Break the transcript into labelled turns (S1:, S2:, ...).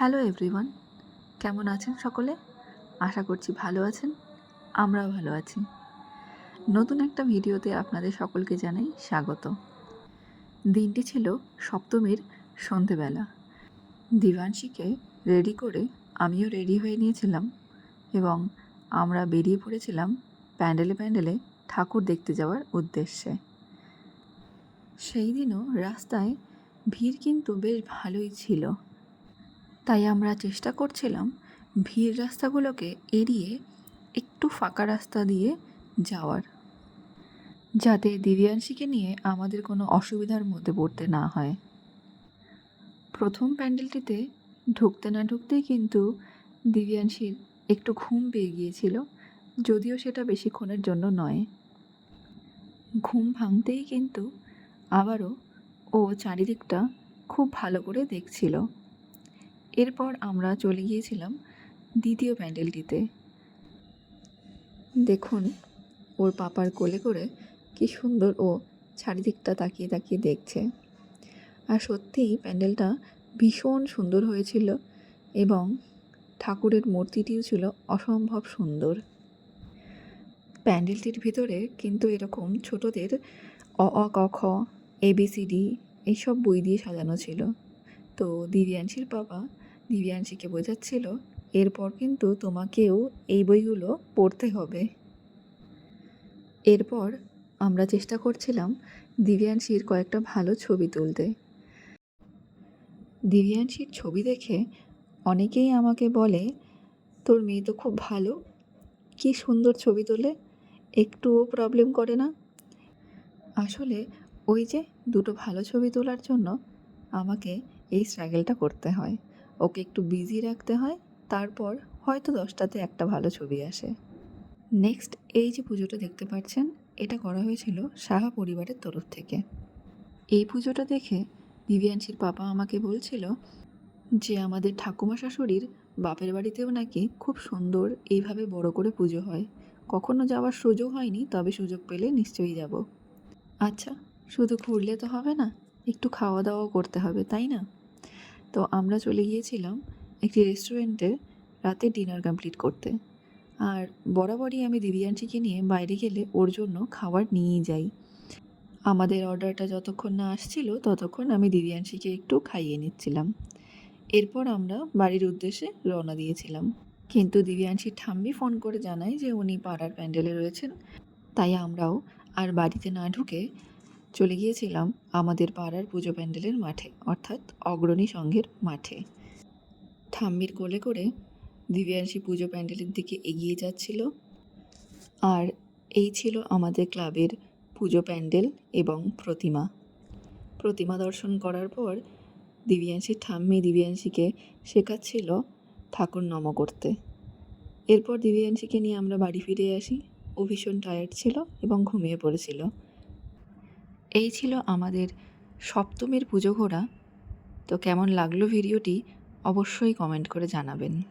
S1: Hello everyone কেমন আছেন সকলে? আশা করছি ভালো আছেন। আমরাও ভালো আছি। নতুন একটা ভিডিওতে আপনাদের সকলকে জানাই স্বাগত। দিনটি ছিল সপ্তমীর সন্ধেবেলা। দিবাংশীকে রেডি করে আমিও রেডি হয়ে নিয়েছিলাম এবং আমরা বেরিয়ে পড়েছিলাম প্যান্ডেলে প্যান্ডেলে ঠাকুর দেখতে যাওয়ার উদ্দেশ্যে। সেই দিনও রাস্তায় ভিড় কিন্তু বেশ ভালোই ছিল। তাই আমরা চেষ্টা করছিলাম ভিড় রাস্তাগুলোকে এড়িয়ে একটু ফাঁকা রাস্তা দিয়ে যাওয়ার। যাতে দিব্যাংশীকে নিয়ে আমাদের কোনো অসুবিধার মধ্যে পড়তে না হয়। প্রথম প্যান্ডেলটিতে ঢুকতে না ঢুকতেই কিন্তু দিব্যাংশীর একটু ঘুম পেয়ে গিয়েছিল, যদিও সেটা বেশিক্ষণের জন্য নয়। ঘুম ভাঙতেই কিন্তু আবারও ও চারিদিকটা খুব ভালো করে দেখছিল। এরপর আমরা চলে গিয়েছিলাম দ্বিতীয় প্যান্ডেলটিতে। দেখুন, ওর পাপার কোলে করে কি সুন্দর ও চারিদিকটা তাকিয়ে তাকিয়ে দেখছে। আর সত্যিই প্যান্ডেলটা ভীষণ সুন্দর হয়েছিল এবং ঠাকুরের মূর্তিটিও ছিল অসম্ভব সুন্দর। প্যান্ডেলটির ভিতরে কিন্তু এরকম ছোটদের অ অ, ক, খ এবিসিডি এইসব বই দিয়ে সাজানো ছিল। তো দিব্যাংশীর বাবা দিব্যাংশীকে বোঝাচ্ছিল, এরপর কিন্তু তোমাকেও এই বইগুলো পড়তে হবে। এরপর আমরা চেষ্টা করছিলাম দিব্যাংশীর কয়েকটা ভালো ছবি তুলতে। দিব্যাংশীর ছবি দেখে অনেকেই আমাকে বলে, তোর মেয়ে তো খুব ভালো, কি সুন্দর ছবি তোলে, একটুও প্রবলেম করে না। আসলে ওই যে দুটো ভালো ছবি তোলার জন্য আমাকে এই স্ট্রাগলটা করতে হয়। ওকে একটু বিজি রাখতে হয়, তারপর হয়তো দশটাতে একটা ভালো ছবি আসে। নেক্সট এই যে পুজোটা দেখতে পাচ্ছেন, এটা করা হয়েছিল সাহা পরিবারের তরফ থেকে। এই পুজোটা দেখে দিব্যাংশীর পাপা আমাকে বলছিল যে, আমাদের ঠাকুমা শাশুড়ির বাপের বাড়িতেও নাকি খুব সুন্দর এইভাবে বড় করে পুজো হয়। কখনো যাওয়ার সুযোগ হয়নি, তবে সুযোগ পেলে নিশ্চয়ই যাব। আচ্ছা শুধু ঘুরলে তো হবে না, একটু খাওয়া দাওয়াও করতে হবে, তাই না? তো আমরা চলে গিয়েছিলাম একটি রেস্টুরেন্টে রাতে ডিনার কমপ্লিট করতে। আর বরাবরই আমি দিব্যাংশীকে নিয়ে বাইরে গেলে ওর জন্য খাবার নিয়েই যাই। আমাদের অর্ডারটা যতক্ষণ না আসছিল ততক্ষণ আমি দিব্যাংশীকে একটু খাইয়ে নিচ্ছিলাম। এরপর আমরা বাড়ির উদ্দেশ্যে রওনা দিয়েছিলাম। কিন্তু দিব্যাংশীর ঠাম্মি ফোন করে জানায় যে উনি পাড়ার প্যান্ডেলে রয়েছেন। তাই আমরাও আর বাড়িতে না ঢুকে চলে গিয়েছিলাম আমাদের পাড়ার পুজো প্যান্ডেলের মাঠে, অর্থাৎ অগ্রণী সংঘের মাঠে। ঠাম্মির কোলে করে দিব্যাংশী পুজো প্যান্ডেলের দিকে এগিয়ে যাচ্ছিল। আর এই ছিল আমাদের ক্লাবের পুজো প্যান্ডেল এবং প্রতিমা। প্রতিমা দর্শন করার পর দিব্যাংশীর ঠাম্মি দিব্যাংশীকে শেখাচ্ছিল ঠাকুর নম করতে। এরপর দিব্যাংশীকে নিয়ে আমরা বাড়ি ফিরে আসি। ও ভীষণ টায়ার্ড ছিল এবং ঘুমিয়ে পড়েছিল। এই ছিল আমাদের সপ্তমীর পুজো ঘোরা। তো কেমন লাগল ভিডিওটি অবশ্যই কমেন্ট করে জানাবেন।